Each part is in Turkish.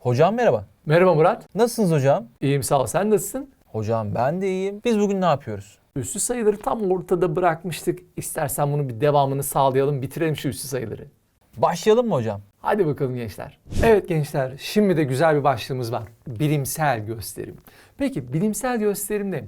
Hocam merhaba. Merhaba Murat. Nasılsınız hocam? İyiyim sağ ol. Sen nasılsın? Hocam ben de iyiyim. Biz bugün ne yapıyoruz? Üstü sayıları tam ortada bırakmıştık. İstersen bunun bir devamını sağlayalım. Bitirelim şu üstü sayıları. Başlayalım mı hocam? Hadi bakalım gençler. Evet gençler, şimdi de güzel bir başlığımız var. Bilimsel gösterim. Peki bilimsel gösterim ne?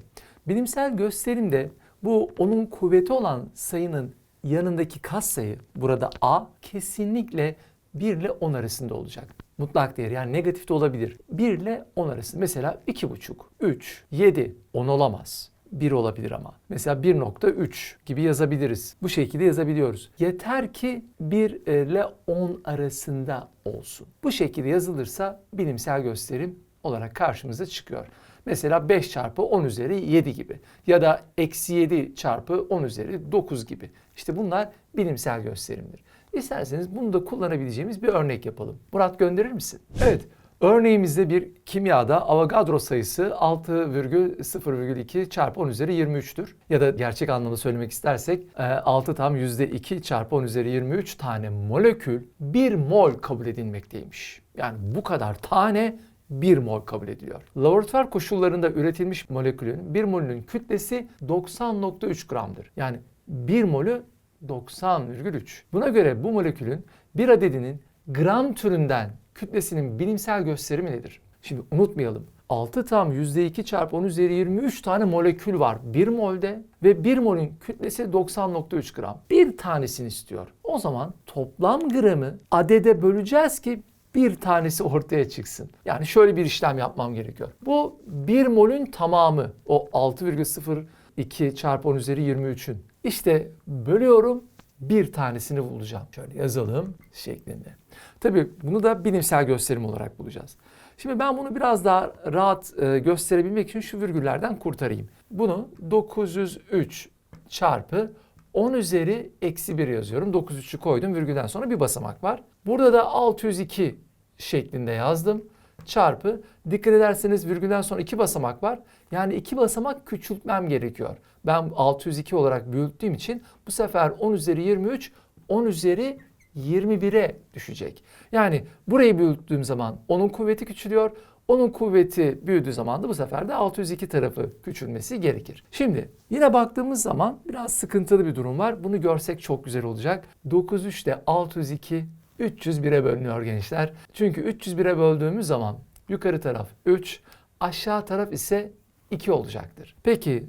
Bilimsel gösterimde bu onun kuvveti olan sayının yanındaki katsayı burada A kesinlikle 1 ile 10 arasında olacak. Mutlak değer yani negatif de olabilir. 1 ile 10 arasında. Mesela 2,5, 3, 7, 10 olamaz. 1 olabilir ama. Mesela 1.3 gibi yazabiliriz. Bu şekilde yazabiliyoruz. Yeter ki 1 ile 10 arasında olsun. Bu şekilde yazılırsa bilimsel gösterim olarak karşımıza çıkıyor. Mesela 5 çarpı 10 üzeri 7 gibi ya da eksi 7 çarpı 10 üzeri 9 gibi. İşte bunlar bilimsel gösterimdir. İsterseniz bunu da kullanabileceğimiz bir örnek yapalım. Murat gönderir misin? Evet. Örneğimizde bir kimyada Avogadro sayısı 6,0,2 çarpı 10 üzeri 23'tür. Ya da gerçek anlamda söylemek istersek e, 6 tam %2 çarpı 10 üzeri 23 tane molekül 1 mol kabul edilmekteymiş. Yani bu kadar tane 1 mol kabul ediliyor. Laboratuvar koşullarında üretilmiş molekülün 1 molünün kütlesi 90.3 gramdır. Yani 1 molü 90,3. Buna göre bu molekülün bir adedinin gram türünden kütlesinin bilimsel gösterimi nedir? Şimdi unutmayalım. 6 tam %2 çarpı 10 üzeri 23 tane molekül var 1 molde ve 1 molün kütlesi 90.3 gram. Bir tanesini istiyor. O zaman toplam gramı adede böleceğiz ki bir tanesi ortaya çıksın. Yani şöyle bir işlem yapmam gerekiyor. Bu 1 molün tamamı o 6,02 çarpı 10 üzeri 23'ün. İşte bölüyorum bir tanesini bulacağım. Şöyle yazalım şeklinde. Tabii bunu da bilimsel gösterim olarak bulacağız. Şimdi ben bunu biraz daha rahat e, gösterebilmek için şu virgüllerden kurtarayım. Bunu 903 çarpı 10 üzeri eksi 1 yazıyorum. 903'ü koydum virgülden sonra bir basamak var. Burada da 602 şeklinde yazdım. Çarpı dikkat ederseniz virgülden sonra iki basamak var. Yani iki basamak küçültmem gerekiyor. Ben 602 olarak büyüttüğüm için bu sefer 10 üzeri 23 10 üzeri 21'e düşecek. Yani burayı büyüttüğüm zaman onun kuvveti küçülüyor. Onun kuvveti büyüdüğü zaman da bu sefer de 602 tarafı küçülmesi gerekir. Şimdi yine baktığımız zaman biraz sıkıntılı bir durum var. Bunu görsek çok güzel olacak. 93 ile 602 301'e bölünüyor gençler. Çünkü 301'e böldüğümüz zaman yukarı taraf 3, aşağı taraf ise 2 olacaktır. Peki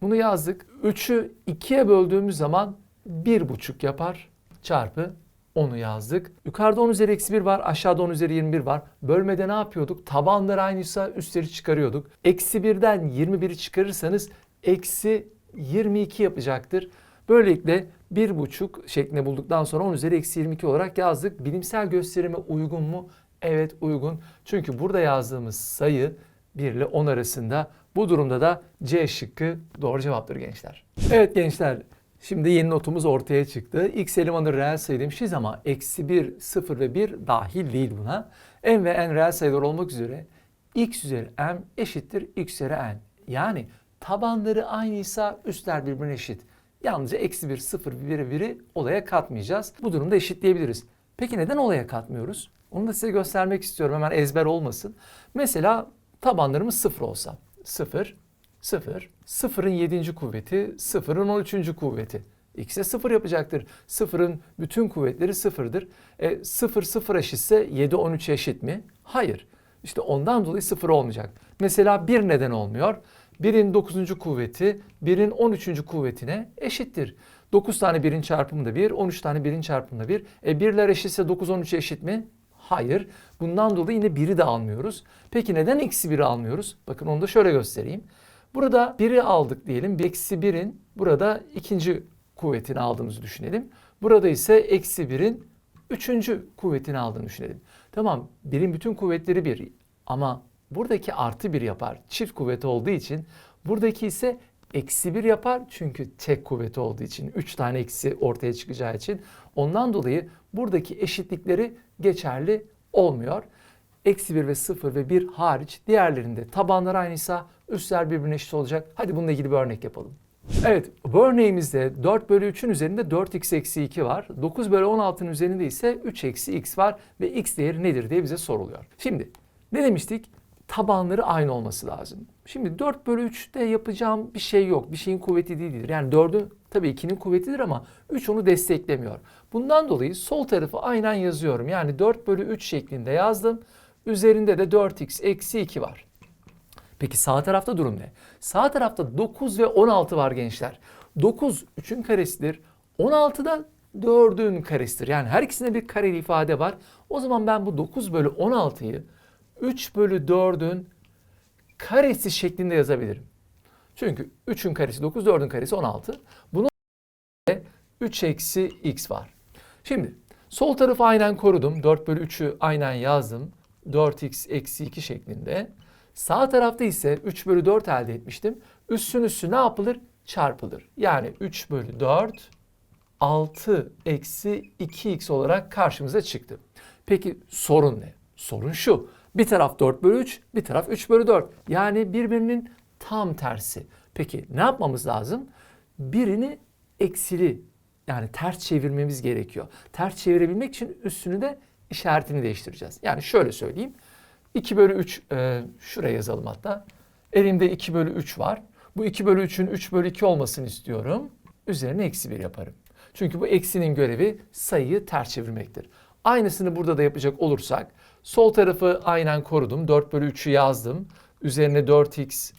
bunu yazdık. 3'ü 2'ye böldüğümüz zaman 1,5 yapar çarpı 10'u yazdık. Yukarıda 10 üzeri eksi 1 var. Aşağıda 10 üzeri 21 var. Bölmede ne yapıyorduk? Tabanlar aynıysa üstleri çıkarıyorduk. Eksi 1'den 21'i çıkarırsanız eksi 22 yapacaktır. Böylelikle 1,5 şeklinde bulduktan sonra 10 üzeri eksi 22 olarak yazdık. Bilimsel gösterime uygun mu? Evet uygun. Çünkü burada yazdığımız sayı 1 ile 10 arasında. Bu durumda da C şıkkı doğru cevaptır gençler. Evet gençler Şimdi yeni notumuz ortaya çıktı. X elemanı reel sayı demişiz ama eksi 1, 0 ve 1 dahil değil buna. n ve n reel sayılar olmak üzere x üzeri m eşittir x üzeri n. Yani tabanları aynıysa üstler birbirine eşit. Yalnızca eksi 1, 0, 1'i 1'i olaya katmayacağız. Bu durumda eşitleyebiliriz. Peki neden olaya katmıyoruz? Onu da size göstermek istiyorum hemen ezber olmasın. Mesela tabanlarımız 0 olsa. 0, 0, 0'ın 7. kuvveti, 0'ın 13. kuvveti. X'e 0 yapacaktır. 0'ın bütün kuvvetleri 0'dır. E, 0 0 eşitse 7 13 eşit mi? Hayır. İşte ondan dolayı 0 olmayacak. Mesela 1 neden olmuyor? 1'in 9. kuvveti 1'in 13. kuvvetine eşittir. 9 tane 1'in çarpımı da 1, 13 tane 1'in çarpımı da 1. E 1'ler eşitse 9 13 eşit mi? Hayır. Bundan dolayı yine 1'i de almıyoruz. Peki neden eksi 1'i almıyoruz? Bakın onu da şöyle göstereyim. Burada 1'i aldık diyelim. Eksi 1'in burada ikinci kuvvetini aldığımızı düşünelim. Burada ise eksi 1'in üçüncü kuvvetini aldığını düşünelim. Tamam 1'in bütün kuvvetleri 1 ama buradaki artı 1 yapar. Çift kuvveti olduğu için buradaki ise eksi 1 yapar çünkü tek kuvveti olduğu için 3 tane eksi ortaya çıkacağı için ondan dolayı buradaki eşitlikleri geçerli olmuyor. Eksi 1 ve 0 ve 1 hariç diğerlerinde tabanlar aynıysa üstler birbirine eşit olacak. Hadi bununla ilgili bir örnek yapalım. Evet bu örneğimizde 4 bölü 3'ün üzerinde 4x eksi 2 var. 9 bölü 16'nın üzerinde ise 3 eksi x var ve x değeri nedir diye bize soruluyor. Şimdi Ne demiştik? Tabanları aynı olması lazım. Şimdi 4 bölü 3'te yapacağım bir şey yok. Bir şeyin kuvveti değildir. Yani 4'ün tabii 2'nin kuvvetidir ama 3 onu desteklemiyor. Bundan dolayı sol tarafı aynen yazıyorum. Yani 4 bölü 3 şeklinde yazdım. Üzerinde de 4x eksi 2 var. Peki sağ tarafta durum ne? Sağ tarafta 9 ve 16 var gençler. 9 3'ün karesidir. 16 da 4'ün karesidir. Yani her ikisinde bir kareli ifade var. O zaman ben bu 9 bölü 16'yı 3 bölü 4'ün karesi şeklinde yazabilirim. Çünkü 3'ün karesi 9, 4'ün karesi 16. Bunun 3 eksi x var. Şimdi sol tarafı aynen korudum. 4 bölü 3'ü aynen yazdım. 4x eksi 2 şeklinde. Sağ tarafta ise 3 bölü 4 elde etmiştim. Üstün üstü ne yapılır? Çarpılır. Yani 3 bölü 4 6 eksi 2x olarak karşımıza çıktı. Peki sorun ne? Sorun şu. Bir taraf 4 bölü 3, bir taraf 3 bölü 4. Yani birbirinin tam tersi. Peki ne yapmamız lazım? Birini eksili yani ters çevirmemiz gerekiyor. Ters çevirebilmek için üstünü de işaretini değiştireceğiz. Yani şöyle söyleyeyim. 2 bölü 3 e, şuraya yazalım hatta. Elimde 2 bölü 3 var. Bu 2 bölü 3'ün 3 bölü 2 olmasını istiyorum. Üzerine eksi 1 yaparım. Çünkü bu eksinin görevi sayıyı ters çevirmektir. Aynısını burada da yapacak olursak sol tarafı aynen korudum. 4 bölü 3'ü yazdım. Üzerine 4x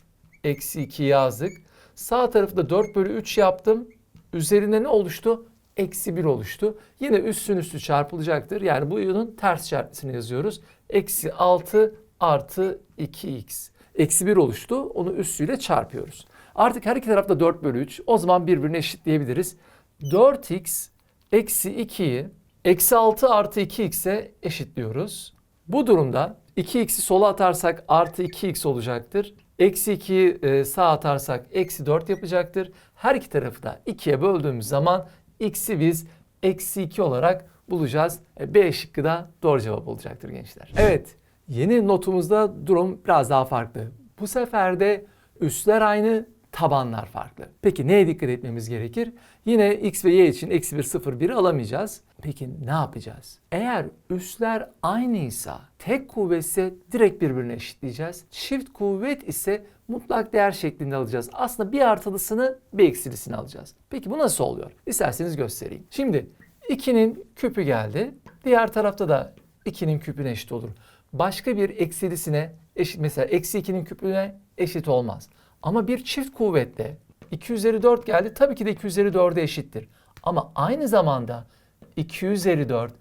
eksi 2 yazdık. Sağ tarafı da 4 bölü 3 yaptım. Üzerine ne oluştu? Eksi 1 oluştu. Yine üstün üstü çarpılacaktır. Yani bu yılın ters işaretini yazıyoruz. Eksi 6 artı 2x. Eksi 1 oluştu. Onu üstüyle çarpıyoruz. Artık her iki tarafta 4 bölü 3. O zaman birbirine eşitleyebiliriz. 4x eksi 2'yi eksi 6 artı 2x'e eşitliyoruz. Bu durumda 2x'i sola atarsak artı 2x olacaktır. Eksi 2'yi e, sağa atarsak eksi 4 yapacaktır. Her iki tarafı da 2'ye böldüğümüz zaman x'i biz eksi 2 olarak bulacağız. E, B şıkkı da doğru cevap olacaktır gençler. Evet yeni notumuzda durum biraz daha farklı. Bu sefer de üstler aynı tabanlar farklı. Peki neye dikkat etmemiz gerekir? Yine x ve y için eksi 1, 0, 1'i alamayacağız. Peki ne yapacağız? Eğer üsler aynıysa, tek kuvvetse direkt birbirine eşitleyeceğiz. Çift kuvvet ise mutlak değer şeklinde alacağız. Aslında bir artılısını bir eksilisini alacağız. Peki bu nasıl oluyor? İsterseniz göstereyim. Şimdi 2'nin küpü geldi. Diğer tarafta da 2'nin küpüne eşit olur. Başka bir eksilisine eşit mesela eksi 2'nin küpüne eşit olmaz. Ama bir çift kuvvetle 2 üzeri 4 geldi. Tabii ki de 2 üzeri 4'e eşittir. Ama aynı zamanda 2 üzeri 4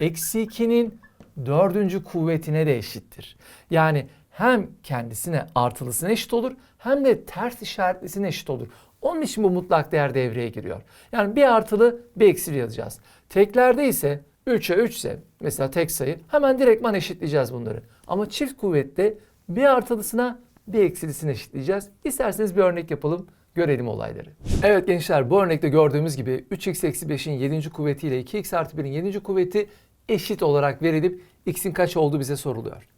eksi 2'nin dördüncü kuvvetine de eşittir. Yani hem kendisine artılısına eşit olur hem de ters işaretlisine eşit olur. Onun için bu mutlak değer devreye giriyor. Yani bir artılı bir eksili yazacağız. Teklerde ise 3'e 3 ise mesela tek sayı hemen direktman eşitleyeceğiz bunları. Ama çift kuvvette bir artılısına bir eksilisini eşitleyeceğiz. İsterseniz bir örnek yapalım. Görelim olayları. Evet gençler bu örnekte gördüğümüz gibi 3x eksi 5'in 7. kuvveti ile 2x artı 1'in 7. kuvveti eşit olarak verilip x'in kaç olduğu bize soruluyor.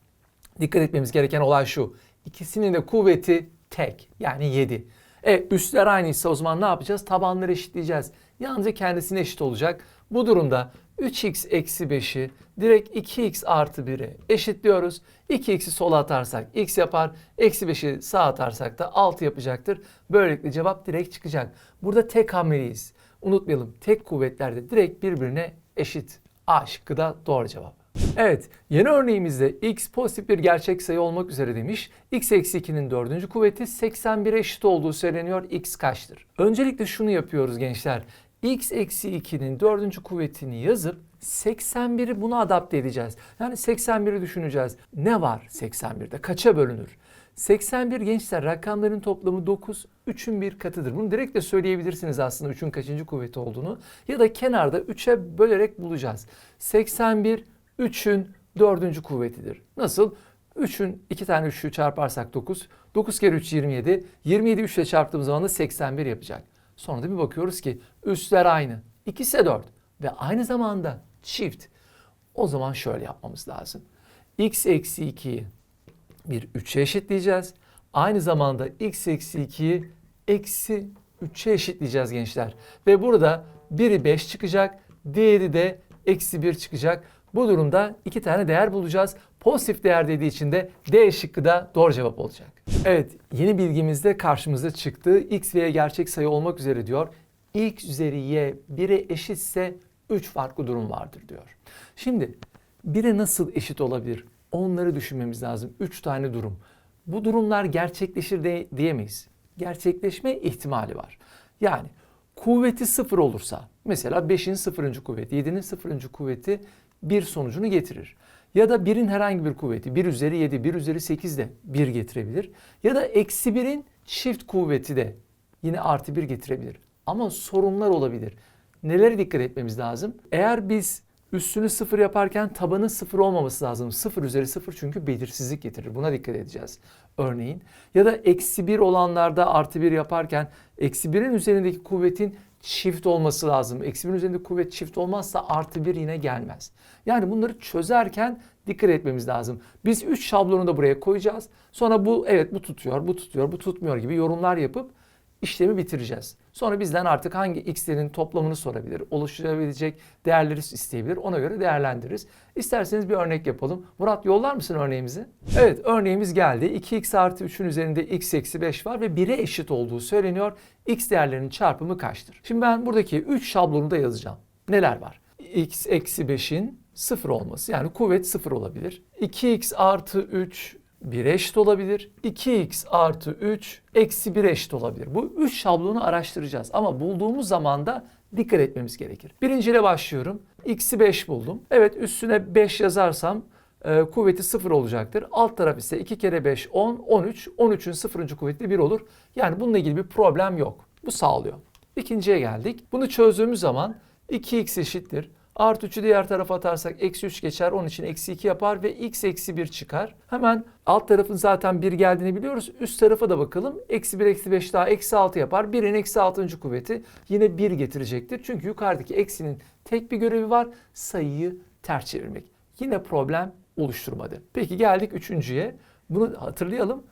Dikkat etmemiz gereken olay şu. İkisinin de kuvveti tek yani 7. E üstler aynıysa o zaman ne yapacağız? Tabanları eşitleyeceğiz. Yalnızca kendisine eşit olacak. Bu durumda 3x eksi 5'i direkt 2x artı 1'e eşitliyoruz. 2x'i sola atarsak x yapar. Eksi 5'i sağa atarsak da 6 yapacaktır. Böylelikle cevap direkt çıkacak. Burada tek hamleliyiz. Unutmayalım tek kuvvetler de direkt birbirine eşit. A şıkkı da doğru cevap. Evet, yeni örneğimizde x pozitif bir gerçek sayı olmak üzere demiş. x eksi 2'nin dördüncü kuvveti 81'e eşit olduğu söyleniyor. x kaçtır? Öncelikle şunu yapıyoruz gençler. X eksi 2'nin dördüncü kuvvetini yazıp 81'i buna adapte edeceğiz. Yani 81'i düşüneceğiz. Ne var 81'de? Kaça bölünür? 81 gençler rakamların toplamı 9, 3'ün bir katıdır. Bunu direkt de söyleyebilirsiniz aslında 3'ün kaçıncı kuvveti olduğunu. Ya da kenarda 3'e bölerek bulacağız. 81 3'ün dördüncü kuvvetidir. Nasıl? 3'ün 2 tane 3'ü çarparsak 9. 9 kere 3 27. 27 3 ile çarptığımız zaman da 81 yapacak. Sonra da bir bakıyoruz ki üstler aynı. İkisi de 4 ve aynı zamanda çift. O zaman şöyle yapmamız lazım. x eksi 2'yi bir 3'e eşitleyeceğiz. Aynı zamanda x eksi 2'yi eksi 3'e eşitleyeceğiz gençler. Ve burada biri 5 çıkacak, diğeri de eksi 1 çıkacak. Bu durumda iki tane değer bulacağız. Pozitif değer dediği için de D şıkkı da doğru cevap olacak. Evet yeni bilgimizde karşımıza çıktı. X ve Y gerçek sayı olmak üzere diyor. X üzeri Y 1'e eşitse 3 farklı durum vardır diyor. Şimdi 1'e nasıl eşit olabilir? Onları düşünmemiz lazım. 3 tane durum. Bu durumlar gerçekleşir de, diyemeyiz. Gerçekleşme ihtimali var. Yani kuvveti sıfır olursa mesela 5'in sıfırıncı kuvveti, 7'nin sıfırıncı kuvveti bir sonucunu getirir. Ya da 1'in herhangi bir kuvveti 1 üzeri 7, 1 üzeri 8 de 1 getirebilir. Ya da eksi 1'in çift kuvveti de yine artı 1 getirebilir. Ama sorunlar olabilir. Nelere dikkat etmemiz lazım? Eğer biz üstünü sıfır yaparken tabanın sıfır olmaması lazım. Sıfır üzeri sıfır çünkü belirsizlik getirir. Buna dikkat edeceğiz örneğin. Ya da eksi bir olanlarda artı bir yaparken eksi birin üzerindeki kuvvetin çift olması lazım. Eksi birin üzerindeki kuvvet çift olmazsa artı bir yine gelmez. Yani bunları çözerken dikkat etmemiz lazım. Biz 3 şablonu da buraya koyacağız. Sonra bu evet bu tutuyor, bu tutuyor, bu tutmuyor gibi yorumlar yapıp işlemi bitireceğiz. Sonra bizden artık hangi x'lerin toplamını sorabilir, oluşturabilecek değerleri isteyebilir. Ona göre değerlendiririz. İsterseniz bir örnek yapalım. Murat yollar mısın örneğimizi? Evet örneğimiz geldi. 2x artı 3'ün üzerinde x eksi 5 var ve 1'e eşit olduğu söyleniyor. x değerlerinin çarpımı kaçtır? Şimdi ben buradaki 3 şablonu da yazacağım. Neler var? x eksi 5'in 0 olması yani kuvvet 0 olabilir. 2x artı 3 1 eşit olabilir. 2x artı 3 eksi 1 eşit olabilir. Bu 3 şablonu araştıracağız ama bulduğumuz zaman da dikkat etmemiz gerekir. Birinciyle başlıyorum. x'i 5 buldum. Evet üstüne 5 yazarsam e, kuvveti 0 olacaktır. Alt taraf ise 2 kere 5 10, 13. 13'ün 0. kuvveti 1 olur. Yani bununla ilgili bir problem yok. Bu sağlıyor. İkinciye geldik. Bunu çözdüğümüz zaman 2x eşittir. Artı 3'ü diğer tarafa atarsak eksi 3 geçer. Onun için eksi 2 yapar ve x eksi 1 çıkar. Hemen alt tarafın zaten 1 geldiğini biliyoruz. Üst tarafa da bakalım. Eksi 1 eksi 5 daha eksi 6 yapar. 1'in eksi 6. kuvveti yine 1 getirecektir. Çünkü yukarıdaki eksinin tek bir görevi var. Sayıyı ters çevirmek. Yine problem oluşturmadı. Peki geldik üçüncüye. Bunu hatırlayalım.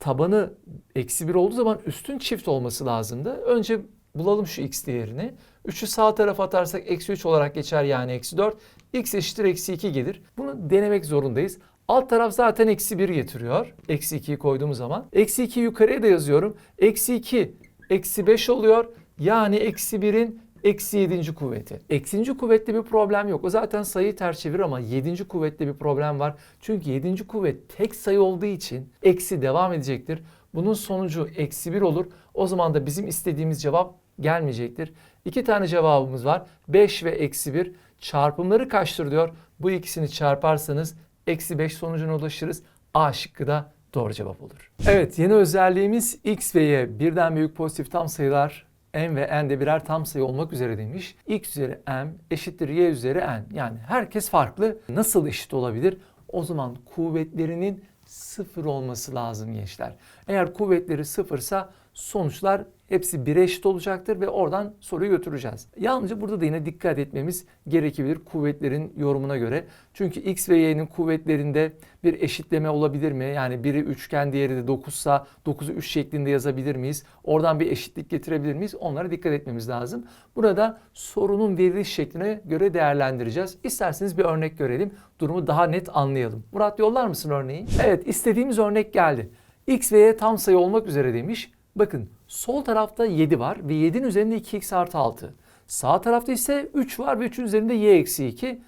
Tabanı eksi 1 olduğu zaman üstün çift olması lazımdı. Önce bulalım şu x değerini. 3'ü sağ tarafa atarsak eksi 3 olarak geçer yani eksi 4. x eşittir eksi 2 gelir. Bunu denemek zorundayız. Alt taraf zaten eksi 1 getiriyor. Eksi 2'yi koyduğumuz zaman. Eksi 2 yukarıya da yazıyorum. Eksi 2 eksi 5 oluyor. Yani eksi 1'in eksi 7. kuvveti. Eksininci kuvvette bir problem yok. O zaten sayıyı ters çevirir ama 7. kuvvette bir problem var. Çünkü 7. kuvvet tek sayı olduğu için eksi devam edecektir. Bunun sonucu eksi 1 olur. O zaman da bizim istediğimiz cevap gelmeyecektir. İki tane cevabımız var. 5 ve eksi 1 çarpımları kaçtır diyor. Bu ikisini çarparsanız eksi 5 sonucuna ulaşırız. A şıkkı da doğru cevap olur. Evet yeni özelliğimiz x ve y birden büyük pozitif tam sayılar m ve n de birer tam sayı olmak üzere demiş. x üzeri m eşittir y üzeri n. Yani herkes farklı. Nasıl eşit olabilir? O zaman kuvvetlerinin sıfır olması lazım gençler. Eğer kuvvetleri sıfırsa sonuçlar hepsi bir eşit olacaktır ve oradan soruyu götüreceğiz. Yalnızca burada da yine dikkat etmemiz gerekebilir kuvvetlerin yorumuna göre. Çünkü x ve y'nin kuvvetlerinde bir eşitleme olabilir mi? Yani biri üçgen diğeri de 9 sa 9'u 3 şeklinde yazabilir miyiz? Oradan bir eşitlik getirebilir miyiz? Onlara dikkat etmemiz lazım. Burada sorunun veriliş şekline göre değerlendireceğiz. İsterseniz bir örnek görelim. Durumu daha net anlayalım. Murat yollar mısın örneği? Evet istediğimiz örnek geldi. x ve y tam sayı olmak üzere demiş. Bakın sol tarafta 7 var ve 7'nin üzerinde 2x artı 6. Sağ tarafta ise 3 var ve 3'ün üzerinde y eksi 2.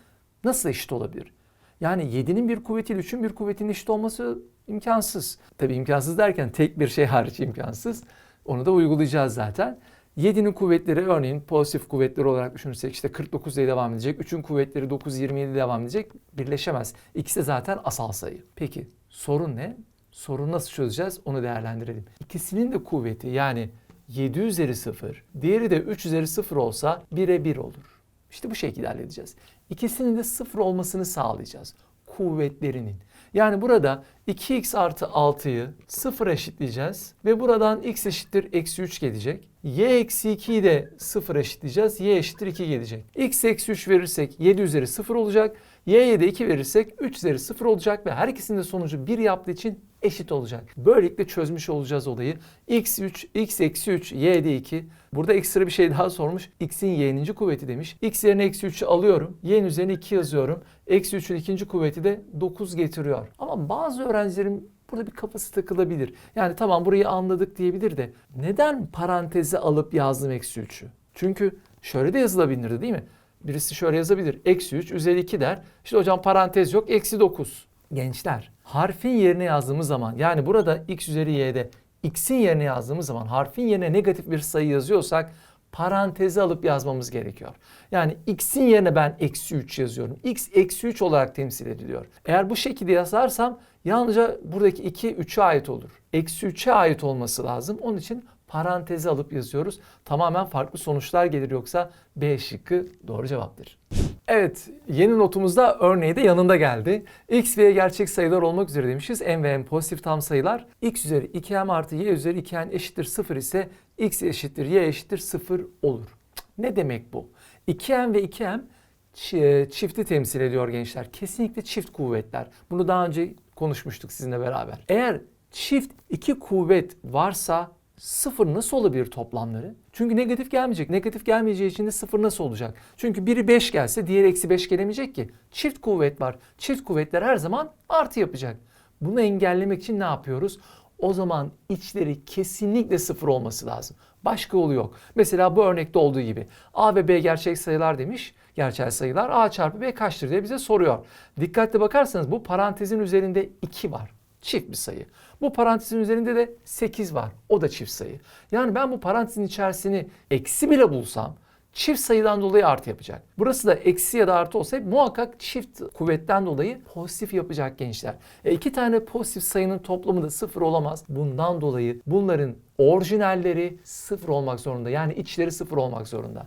Nasıl eşit olabilir? Yani 7'nin bir kuvvetiyle 3'ün bir kuvvetinin eşit olması imkansız. Tabii imkansız derken tek bir şey hariç imkansız. Onu da uygulayacağız zaten. 7'nin kuvvetleri örneğin pozitif kuvvetleri olarak düşünürsek işte 49 diye devam edecek. 3'ün kuvvetleri 9, 27 devam edecek. Birleşemez. İkisi de zaten asal sayı. Peki sorun ne? Sorunu nasıl çözeceğiz onu değerlendirelim. İkisinin de kuvveti yani 7 üzeri 0, diğeri de 3 üzeri 0 olsa 1'e 1 olur. İşte bu şekilde halledeceğiz. İkisinin de 0 olmasını sağlayacağız. Kuvvetlerinin. Yani burada 2x artı 6'yı 0 eşitleyeceğiz ve buradan x eşittir eksi 3 gelecek. y eksi 2'yi de 0 eşitleyeceğiz. y eşittir 2 gelecek. x eksi 3 verirsek 7 üzeri 0 olacak. y'ye de 2 verirsek 3 üzeri 0 olacak ve her ikisinin de sonucu 1 yaptığı için eşit olacak. Böylelikle çözmüş olacağız olayı. x3, x eksi 3, y'de 2. Burada ekstra bir şey daha sormuş. x'in y'ninci kuvveti demiş. x yerine eksi 3'ü alıyorum. y'nin üzerine 2 yazıyorum. Eksi 3'ün ikinci kuvveti de 9 getiriyor. Ama bazı öğrencilerin burada bir kafası takılabilir. Yani tamam burayı anladık diyebilir de neden paranteze alıp yazdım eksi 3'ü? Çünkü şöyle de yazılabilirdi değil mi? Birisi şöyle yazabilir. Eksi 3 üzeri 2 der. İşte hocam parantez yok. Eksi 9. Gençler harfin yerine yazdığımız zaman yani burada x üzeri y'de x'in yerine yazdığımız zaman harfin yerine negatif bir sayı yazıyorsak parantezi alıp yazmamız gerekiyor. Yani x'in yerine ben eksi 3 yazıyorum. x eksi 3 olarak temsil ediliyor. Eğer bu şekilde yazarsam yalnızca buradaki 2 3'e ait olur. Eksi 3'e ait olması lazım. Onun için parantezi alıp yazıyoruz. Tamamen farklı sonuçlar gelir yoksa B şıkkı doğru cevaptır. Evet, yeni notumuzda örneği de yanında geldi. X ve Y gerçek sayılar olmak üzere demişiz. M ve N pozitif tam sayılar. X üzeri 2M artı Y üzeri 2N eşittir 0 ise X eşittir Y eşittir 0 olur. Ne demek bu? 2M ve 2M çi- çifti temsil ediyor gençler. Kesinlikle çift kuvvetler. Bunu daha önce konuşmuştuk sizinle beraber. Eğer çift iki kuvvet varsa sıfır nasıl olabilir toplamları? Çünkü negatif gelmeyecek. Negatif gelmeyeceği için de sıfır nasıl olacak? Çünkü biri 5 gelse diğeri eksi 5 gelemeyecek ki. Çift kuvvet var. Çift kuvvetler her zaman artı yapacak. Bunu engellemek için ne yapıyoruz? O zaman içleri kesinlikle sıfır olması lazım. Başka yolu yok. Mesela bu örnekte olduğu gibi A ve B gerçek sayılar demiş. Gerçel sayılar A çarpı B kaçtır diye bize soruyor. Dikkatli bakarsanız bu parantezin üzerinde 2 var. Çift bir sayı. Bu parantezin üzerinde de 8 var. O da çift sayı. Yani ben bu parantezin içerisini eksi bile bulsam çift sayıdan dolayı artı yapacak. Burası da eksi ya da artı olsa muhakkak çift kuvvetten dolayı pozitif yapacak gençler. E iki tane pozitif sayının toplamı da sıfır olamaz. Bundan dolayı bunların orijinalleri sıfır olmak zorunda. Yani içleri sıfır olmak zorunda.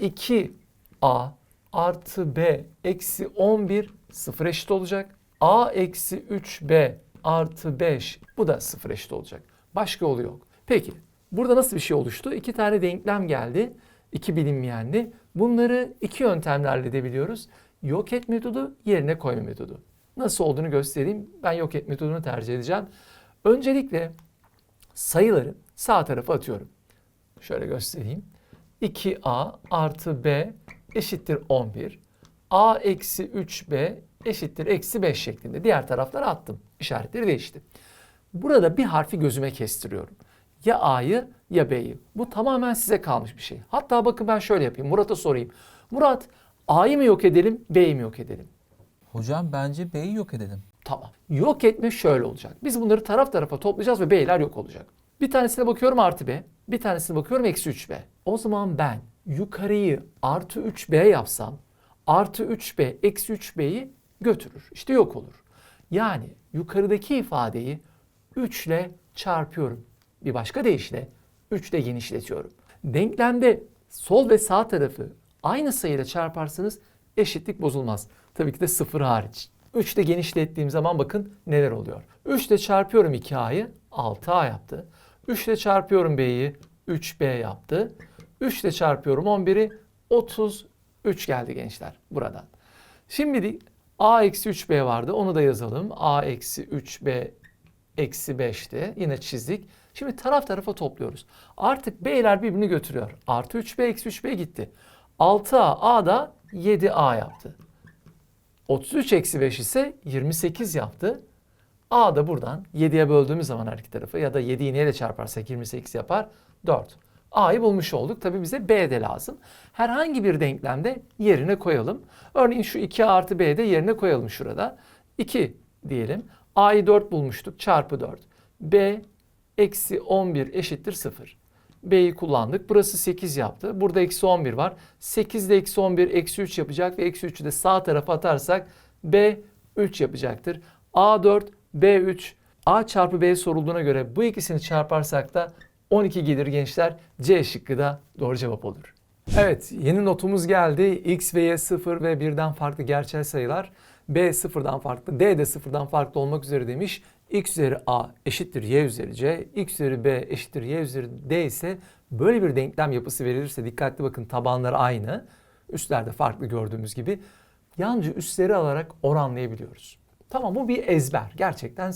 2a artı b eksi 11 sıfır eşit olacak. a eksi 3b artı 5 bu da sıfır eşit olacak. Başka yolu yok. Peki burada nasıl bir şey oluştu? İki tane denklem geldi. İki bilinmeyenli. Bunları iki yöntemle halledebiliyoruz. Yok et metodu, yerine koyma metodu. Nasıl olduğunu göstereyim. Ben yok et metodunu tercih edeceğim. Öncelikle sayıları sağ tarafa atıyorum. Şöyle göstereyim. 2a artı b eşittir 11. a eksi 3b eşittir eksi 5 şeklinde. Diğer taraflara attım. İşaretleri değişti. Burada bir harfi gözüme kestiriyorum. Ya a'yı ya b'yi. Bu tamamen size kalmış bir şey. Hatta bakın ben şöyle yapayım. Murat'a sorayım. Murat a'yı mı yok edelim b'yi mi yok edelim? Hocam bence B'yi yok edelim. Tamam. Yok etme şöyle olacak. Biz bunları taraf tarafa toplayacağız ve b'ler yok olacak. Bir tanesine bakıyorum artı b. Bir tanesine bakıyorum eksi 3b. O zaman ben yukarıyı artı 3b yapsam artı 3b eksi 3b'yi götürür. İşte yok olur. Yani yukarıdaki ifadeyi 3 ile çarpıyorum. Bir başka deyişle 3 ile genişletiyorum. Denklemde sol ve sağ tarafı aynı sayıyla çarparsanız eşitlik bozulmaz. Tabii ki de sıfır hariç. 3 ile genişlettiğim zaman bakın neler oluyor. 3 ile çarpıyorum 2a'yı 6a yaptı. 3 ile çarpıyorum b'yi 3b yaptı. 3 ile çarpıyorum 11'i 33 geldi gençler buradan. Şimdi a eksi 3b vardı onu da yazalım. a eksi 3b eksi 5'ti. Yine çizdik. Şimdi taraf tarafa topluyoruz. Artık b'ler birbirini götürüyor. Artı 3b eksi 3b gitti. 6a a da 7a yaptı. 33 eksi 5 ise 28 yaptı. A da buradan 7'ye böldüğümüz zaman her iki tarafı ya da 7'yi neyle çarparsak 28 yapar? 4. A'yı bulmuş olduk. Tabii bize B de lazım. Herhangi bir denklemde yerine koyalım. Örneğin şu 2 artı B de yerine koyalım şurada. 2 diyelim. A'yı 4 bulmuştuk. Çarpı 4. B eksi 11 eşittir 0. B'yi kullandık. Burası 8 yaptı. Burada eksi 11 var. 8 de eksi 11 eksi 3 yapacak ve eksi 3'ü de sağ tarafa atarsak B 3 yapacaktır. A 4, B 3. A çarpı B sorulduğuna göre bu ikisini çarparsak da 12 gelir gençler. C şıkkı da doğru cevap olur. Evet yeni notumuz geldi. X ve Y 0 ve 1'den farklı gerçel sayılar. B sıfırdan farklı, D de sıfırdan farklı olmak üzere demiş. X üzeri A eşittir Y üzeri C, X üzeri B eşittir Y üzeri D ise böyle bir denklem yapısı verilirse dikkatli bakın tabanları aynı. Üstlerde farklı gördüğümüz gibi. Yalnızca üstleri alarak oranlayabiliyoruz. Tamam bu bir ezber. Gerçekten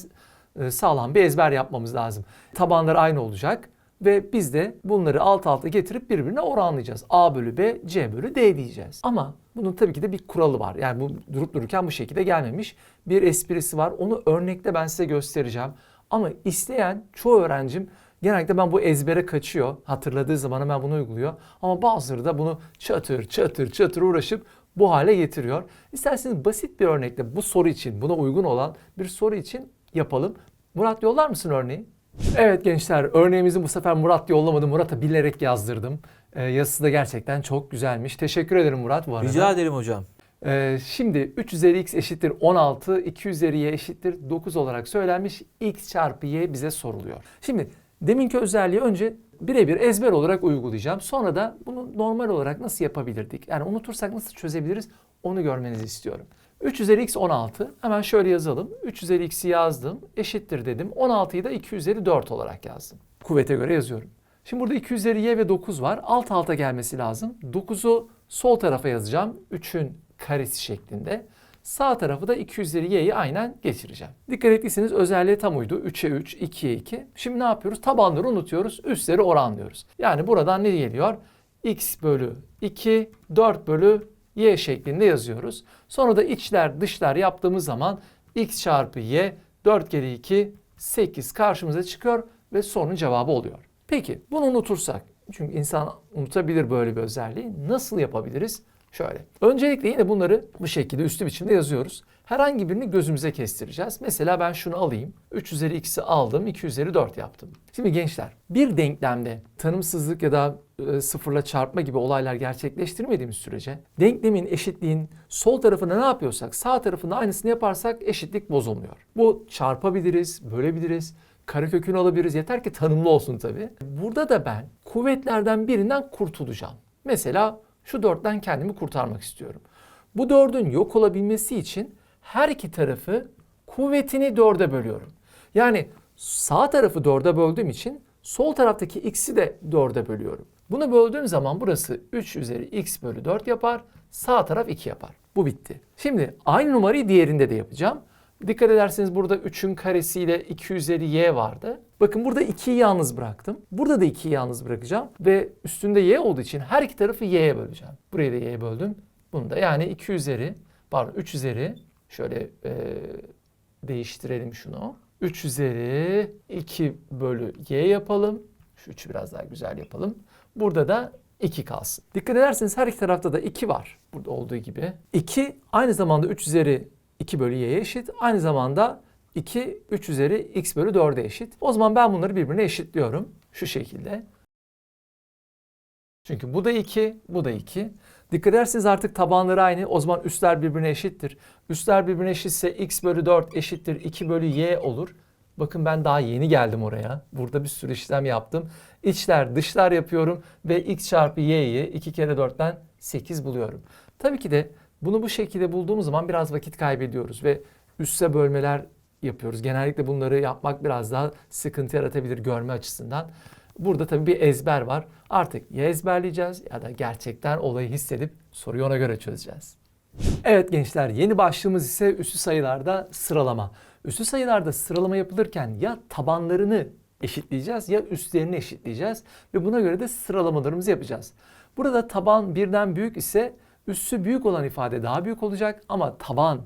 e, sağlam bir ezber yapmamız lazım. Tabanlar aynı olacak ve biz de bunları alt alta getirip birbirine oranlayacağız. A bölü B, C bölü D diyeceğiz. Ama bunun tabii ki de bir kuralı var. Yani bu durup dururken bu şekilde gelmemiş. Bir esprisi var. Onu örnekte ben size göstereceğim. Ama isteyen çoğu öğrencim genellikle ben bu ezbere kaçıyor. Hatırladığı zaman hemen bunu uyguluyor. Ama bazıları da bunu çatır çatır çatır uğraşıp bu hale getiriyor. İsterseniz basit bir örnekle bu soru için, buna uygun olan bir soru için yapalım. Murat yollar mısın örneği? Evet gençler örneğimizi bu sefer Murat yollamadı. Murat'a bilerek yazdırdım. Ee, yazısı da gerçekten çok güzelmiş. Teşekkür ederim Murat bu arada. Rica ederim hocam. Ee, şimdi 3 üzeri x eşittir 16, 2 üzeri y eşittir 9 olarak söylenmiş. x çarpı y bize soruluyor. Şimdi deminki özelliği önce birebir ezber olarak uygulayacağım. Sonra da bunu normal olarak nasıl yapabilirdik? Yani unutursak nasıl çözebiliriz onu görmenizi istiyorum. 3 üzeri x 16. Hemen şöyle yazalım. 3 üzeri x'i yazdım. Eşittir dedim. 16'yı da 2 üzeri 4 olarak yazdım. Kuvvete göre yazıyorum. Şimdi burada 2 üzeri y ve 9 var. Alt alta gelmesi lazım. 9'u sol tarafa yazacağım. 3'ün karesi şeklinde. Sağ tarafı da 2 üzeri y'yi aynen geçireceğim. Dikkat ettiyseniz özelliğe tam uydu. 3'e 3, 2'ye 2. Şimdi ne yapıyoruz? Tabanları unutuyoruz. Üstleri oranlıyoruz. Yani buradan ne geliyor? x bölü 2, 4 bölü y şeklinde yazıyoruz. Sonra da içler dışlar yaptığımız zaman x çarpı y 4 kere 2 8 karşımıza çıkıyor ve sorunun cevabı oluyor. Peki bunu unutursak çünkü insan unutabilir böyle bir özelliği nasıl yapabiliriz? Şöyle. Öncelikle yine bunları bu şekilde üstü biçimde yazıyoruz. Herhangi birini gözümüze kestireceğiz. Mesela ben şunu alayım. 3 üzeri x'i aldım. 2 üzeri 4 yaptım. Şimdi gençler bir denklemde tanımsızlık ya da e, sıfırla çarpma gibi olaylar gerçekleştirmediğimiz sürece denklemin eşitliğin sol tarafına ne yapıyorsak sağ tarafında aynısını yaparsak eşitlik bozulmuyor. Bu çarpabiliriz, bölebiliriz, karekökünü alabiliriz. Yeter ki tanımlı olsun tabii. Burada da ben kuvvetlerden birinden kurtulacağım. Mesela şu dörtten kendimi kurtarmak istiyorum. Bu dördün yok olabilmesi için her iki tarafı kuvvetini dörde bölüyorum. Yani sağ tarafı dörde böldüğüm için sol taraftaki x'i de dörde bölüyorum. Bunu böldüğüm zaman burası 3 üzeri x bölü 4 yapar. Sağ taraf 2 yapar. Bu bitti. Şimdi aynı numarayı diğerinde de yapacağım. Dikkat ederseniz burada 3'ün karesiyle 2 üzeri y vardı. Bakın burada 2'yi yalnız bıraktım. Burada da 2'yi yalnız bırakacağım. Ve üstünde y olduğu için her iki tarafı y'ye böleceğim. Burayı da y'ye böldüm. Bunu da yani 2 üzeri pardon 3 üzeri şöyle e, değiştirelim şunu. 3 üzeri 2 bölü y yapalım. Şu 3'ü biraz daha güzel yapalım. Burada da 2 kalsın. Dikkat ederseniz her iki tarafta da 2 var. Burada olduğu gibi. 2 aynı zamanda 3 üzeri 2 bölü y'ye eşit. Aynı zamanda 2 3 üzeri x bölü 4'e eşit. O zaman ben bunları birbirine eşitliyorum. Şu şekilde. Çünkü bu da 2, bu da 2. Dikkat ederseniz artık tabanları aynı. O zaman üstler birbirine eşittir. Üstler birbirine eşitse x bölü 4 eşittir 2 bölü y olur. Bakın ben daha yeni geldim oraya. Burada bir sürü işlem yaptım. İçler dışlar yapıyorum ve x çarpı y'yi 2 kere 4'ten 8 buluyorum. Tabii ki de bunu bu şekilde bulduğumuz zaman biraz vakit kaybediyoruz ve üste bölmeler yapıyoruz. Genellikle bunları yapmak biraz daha sıkıntı yaratabilir görme açısından. Burada tabii bir ezber var. Artık ya ezberleyeceğiz ya da gerçekten olayı hissedip soruyu ona göre çözeceğiz. Evet gençler yeni başlığımız ise üstü sayılarda sıralama. Üstü sayılarda sıralama yapılırken ya tabanlarını eşitleyeceğiz ya üstlerini eşitleyeceğiz ve buna göre de sıralamalarımızı yapacağız. Burada taban birden büyük ise üssü büyük olan ifade daha büyük olacak ama taban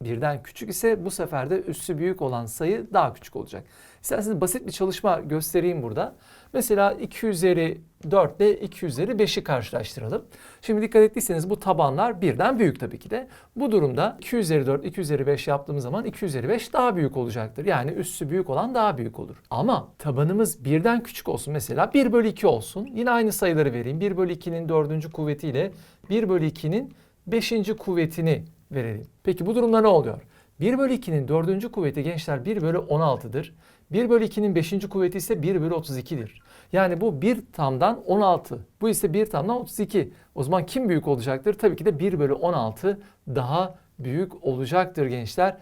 birden küçük ise bu sefer de üssü büyük olan sayı daha küçük olacak. İsterseniz basit bir çalışma göstereyim burada. Mesela 2 üzeri 4 ile 2 üzeri 5'i karşılaştıralım. Şimdi dikkat ettiyseniz bu tabanlar birden büyük tabii ki de. Bu durumda 2 üzeri 4, 2 üzeri 5 yaptığımız zaman 2 üzeri 5 daha büyük olacaktır. Yani üssü büyük olan daha büyük olur. Ama tabanımız birden küçük olsun. Mesela 1 bölü 2 olsun. Yine aynı sayıları vereyim. 1 bölü 2'nin dördüncü kuvvetiyle 1 bölü 2'nin beşinci kuvvetini verelim. Peki bu durumda ne oluyor? 1 bölü 2'nin dördüncü kuvveti gençler 1 bölü 16'dır. 1 bölü 2'nin 5. kuvveti ise 1 bölü 32'dir. Yani bu 1 tamdan 16. Bu ise 1 tamdan 32. O zaman kim büyük olacaktır? Tabii ki de 1 bölü 16 daha büyük olacaktır gençler.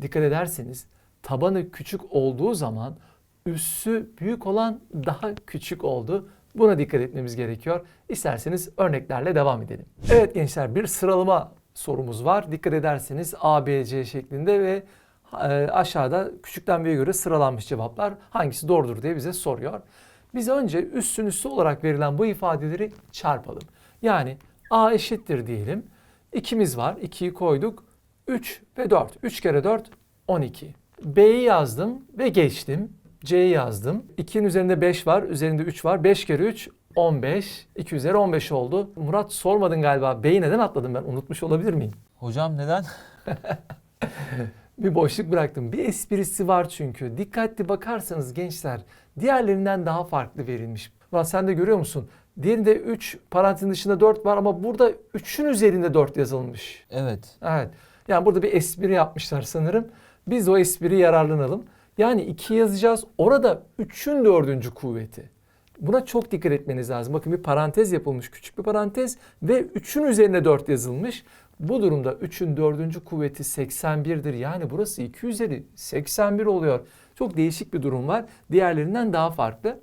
Dikkat ederseniz tabanı küçük olduğu zaman üssü büyük olan daha küçük oldu. Buna dikkat etmemiz gerekiyor. İsterseniz örneklerle devam edelim. Evet gençler bir sıralama sorumuz var. Dikkat ederseniz A, B, C şeklinde ve aşağıda küçükten büyüğe göre sıralanmış cevaplar hangisi doğrudur diye bize soruyor. Biz önce üssün üssü olarak verilen bu ifadeleri çarpalım. Yani a eşittir diyelim. İkimiz var. 2'yi koyduk. 3 ve 4. 3 kere 4 12. B'yi yazdım ve geçtim. C'yi yazdım. 2'nin üzerinde 5 var. Üzerinde 3 var. 5 kere 3 15. 2 üzeri 15 oldu. Murat sormadın galiba. B'yi neden atladım ben? Unutmuş olabilir miyim? Hocam neden? Bir boşluk bıraktım. Bir esprisi var çünkü. Dikkatli bakarsanız gençler diğerlerinden daha farklı verilmiş. Murat sen de görüyor musun? Diğerinde 3 parantezin dışında 4 var ama burada 3'ün üzerinde 4 yazılmış. Evet. Evet. Yani burada bir espri yapmışlar sanırım. Biz o espriyi yararlanalım. Yani 2 yazacağız. Orada 3'ün dördüncü kuvveti. Buna çok dikkat etmeniz lazım. Bakın bir parantez yapılmış, küçük bir parantez ve 3'ün üzerine 4 yazılmış. Bu durumda 3'ün dördüncü kuvveti 81'dir. Yani burası 2 üzeri 81 oluyor. Çok değişik bir durum var. Diğerlerinden daha farklı.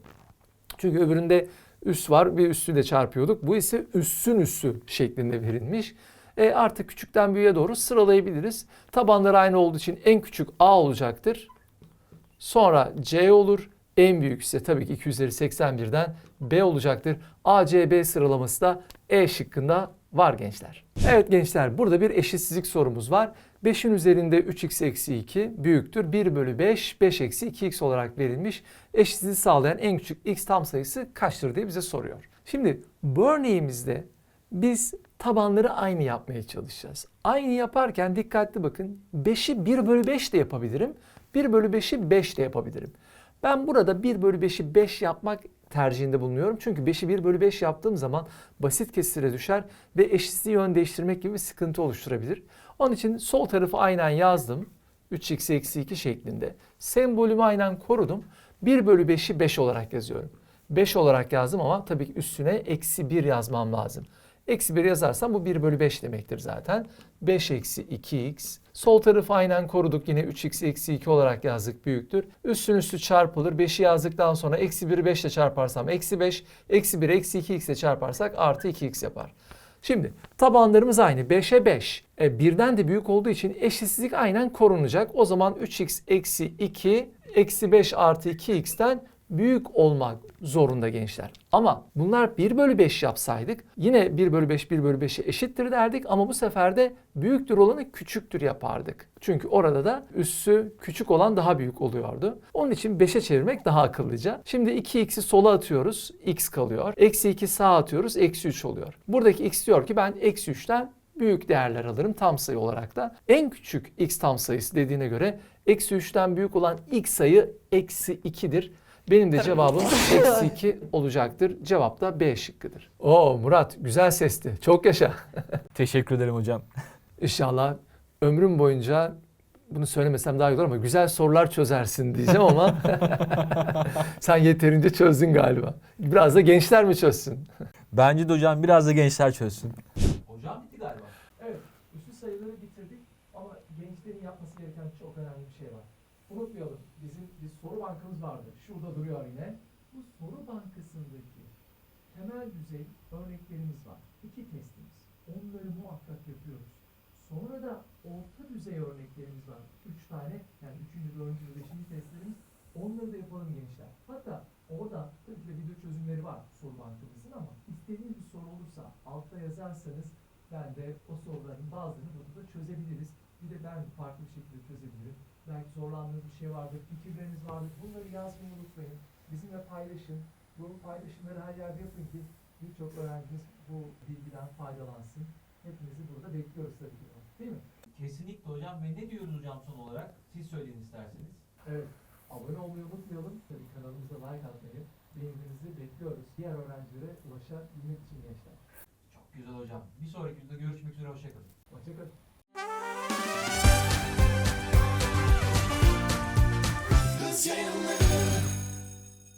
Çünkü öbüründe üs var bir üssü de çarpıyorduk. Bu ise üssün üssü şeklinde verilmiş. E artık küçükten büyüğe doğru sıralayabiliriz. Tabanları aynı olduğu için en küçük A olacaktır. Sonra C olur. En büyük ise tabii ki 2 üzeri 81'den B olacaktır. A, C, B sıralaması da E şıkkında var gençler. Evet gençler burada bir eşitsizlik sorumuz var. 5'in üzerinde 3x eksi 2 büyüktür. 1 bölü 5, 5 eksi 2x olarak verilmiş. Eşitsizliği sağlayan en küçük x tam sayısı kaçtır diye bize soruyor. Şimdi bu örneğimizde biz tabanları aynı yapmaya çalışacağız. Aynı yaparken dikkatli bakın 5'i 1 bölü 5 de yapabilirim. 1 bölü 5'i 5 de yapabilirim. Ben burada 1 bölü 5'i 5 yapmak tercihinde bulunuyorum. Çünkü 5'i 1 bölü 5 yaptığım zaman basit kesire düşer ve eşitsizliği yön değiştirmek gibi bir sıkıntı oluşturabilir. Onun için sol tarafı aynen yazdım. 3x eksi 2 şeklinde. Sembolümü aynen korudum. 1 bölü 5'i 5 olarak yazıyorum. 5 olarak yazdım ama tabii ki üstüne eksi 1 yazmam lazım. Eksi 1 yazarsam bu 1 bölü 5 demektir zaten. 5 eksi 2x. Sol tarafı aynen koruduk. Yine 3x eksi 2 olarak yazdık büyüktür. Üstün üstü çarpılır. 5'i yazdıktan sonra eksi 1'i 5 ile çarparsam eksi 5. Eksi 1 eksi 2x ile çarparsak artı 2x yapar. Şimdi tabanlarımız aynı. 5'e 5. E, birden de büyük olduğu için eşitsizlik aynen korunacak. O zaman 3x eksi 2 eksi 5 artı 2x'ten büyük olmak zorunda gençler. Ama bunlar 1 bölü 5 yapsaydık yine 1 bölü 5 1 bölü 5'e eşittir derdik ama bu sefer de büyüktür olanı küçüktür yapardık. Çünkü orada da üssü küçük olan daha büyük oluyordu. Onun için 5'e çevirmek daha akıllıca. Şimdi 2x'i sola atıyoruz x kalıyor. Eksi 2 sağa atıyoruz eksi 3 oluyor. Buradaki x diyor ki ben eksi 3'ten büyük değerler alırım tam sayı olarak da. En küçük x tam sayısı dediğine göre eksi 3'ten büyük olan x sayı eksi 2'dir. Benim de cevabım eksi 2 olacaktır. Cevap da B şıkkıdır. Oo Murat güzel sesti. Çok yaşa. Teşekkür ederim hocam. İnşallah ömrüm boyunca bunu söylemesem daha iyi olur ama güzel sorular çözersin diyeceğim ama sen yeterince çözdün galiba. Biraz da gençler mi çözsün? Bence de hocam biraz da gençler çözsün. Hocam bitti galiba. Evet, üstü sayıları bitirdik ama gençlerin yapması gereken çok önemli bir şey var. Unutmayalım, bizim bir soru bankamız vardı. Şurada duruyor yine. Bu soru bankasındaki temel düzey örneklerimiz var. İki testimiz. Onları muhakkak yapıyoruz. Sonra da orta düzey örneklerimiz var. Üç tane, yani üçüncü, dördüncü beşinci testlerimiz.